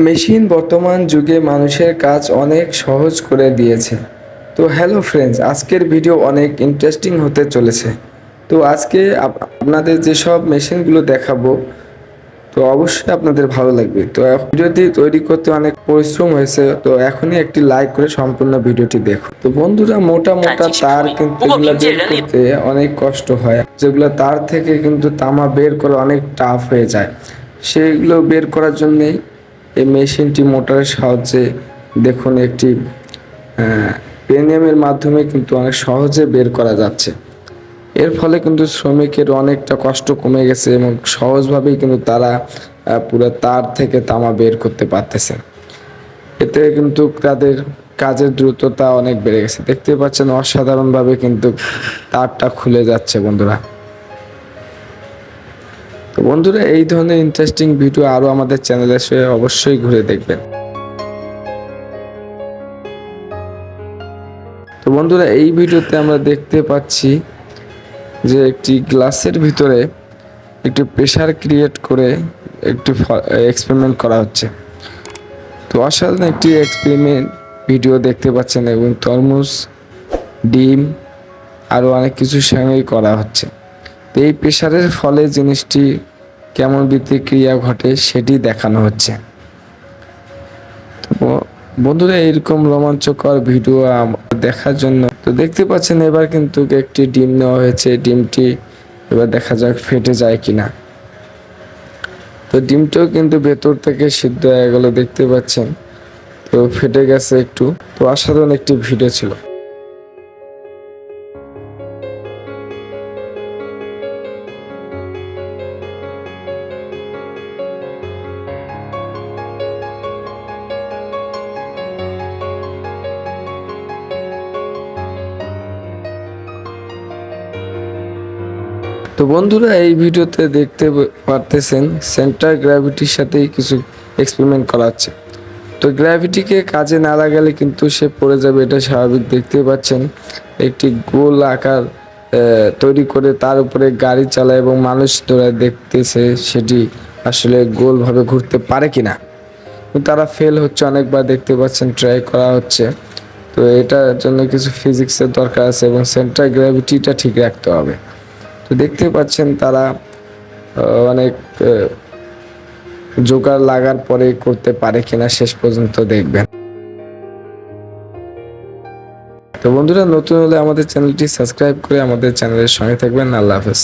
Machine বর্তমান যুগে মানুষের কাজ অনেক সহজ করে দিয়েছে। তো হ্যালো ফ্রেন্ডস আজকের ভিডিও অনেক ইন্টারেস্টিং হতে চলেছে। তো আজকে আপ- আপনাদের যেসব মেশিনগুলো দেখাবো তো অবশ্যই আপনাদের ভালো লাগবে। তো ভিডিওটি তৈরি করতে অনেক পরিশ্রম হয়েছে তো এখনই একটি লাইক করে সম্পূর্ণ ভিডিওটি দেখুন। তো বন্ধুরা মোটা মোটা তার কিন্তু এগুলো বের করতে অনেক কষ্ট হয়। যেগুলো তার থেকে কিন্তু তামা বের করা অনেক টাফ হয়ে যায়। সেগুলো বের করার জন্যেই এই মেশিনটি মোটরের সাহায্যে দেখুন একটি পেনিয়ামের মাধ্যমে কিন্তু অনেক সহজে বের করা যাচ্ছে। এর ফলে কিন্তু শ্রমিকের অনেকটা কষ্ট কমে গেছে এবং সহজভাবেই কিন্তু তারা পুরো তার থেকে তামা বের করতে পারতেছে। এতে কিন্তু তাদের কাজের দ্রুততা অনেক বেড়ে গেছে। দেখতে পাচ্ছেন অসাধারণভাবে কিন্তু তারটা খুলে যাচ্ছে বন্ধুরা। তো বন্ধুরা, এই ধরনের ইন্টারেস্টিং ভিডিও আরও আমাদের চ্যানেলে এসে অবশ্যই ঘুরে দেখবেন। তো বন্ধুরা, এই ভিডিওতে আমরা দেখতে পাচ্ছি যে একটি গ্লাসের ভিতরে একটি প্রেশার ক্রিয়েট করে একটি এক্সপেরিমেন্ট করা হচ্ছে। তো অসাধারণ একটি এক্সপেরিমেন্ট ভিডিও দেখতে পাচ্ছেন এবং তরমুজ, ডিম আরও অনেক কিছুর সঙ্গেই করা হচ্ছে। তো এই প্রেশারের ফলে জিনিসটি কেমন প্রতিক্রিয়া ঘটে সেটি দেখানো হচ্ছে। তো বন্ধুরা, এরকম রোমাঞ্চকর ভিডিও দেখার জন্য তো দেখতে পাচ্ছেন এবার কিন্তু একটি ডিম নেওয়া হয়েছে। ডিমটি এবার দেখা যাক ফেটে যায় কিনা। তো ডিমটাও কিন্তু ভেতর থেকে সিদ্ধ হয়ে গেল, দেখতে পাচ্ছেন। তো ফেটে গেছে একটু। তো অসাধারণ একটি ভিডিও ছিল। তো বন্ধুরা, এই ভিডিওতে দেখতে পারতেছেন সেন্টার গ্র্যাভিটির সাথেই কিছু এক্সপেরিমেন্ট করা হচ্ছে। তো গ্র্যাভিটিকে কাজে না লাগালে কিন্তু সে পড়ে যাবে, এটা স্বাভাবিক। দেখতে পাচ্ছেন, একটি গোল আকার তৈরি করে তার উপরে গাড়ি চালায় এবং মানুষ ধরে দেখতেছে সেটি আসলে গোলভাবে ঘুরতে পারে কিনা। কিন্তু তারা ফেল হচ্ছে অনেকবার, দেখতে পাচ্ছেন ট্রাই করা হচ্ছে। তো এটার জন্য কিছু ফিজিক্সের দরকার আছে এবং সেন্টার গ্র্যাভিটিটা ঠিক রাখতে হবে। তো দেখতে পাচ্ছেন তারা অনেক জোগাড় লাগার পরে করতে পারে কিনা শেষ পর্যন্ত দেখবেন। তো বন্ধুরা, নতুন হলে আমাদের চ্যানেলটি সাবস্ক্রাইব করে আমাদের চ্যানেলের সঙ্গে থাকবেন। আল্লাহ হাফেজ।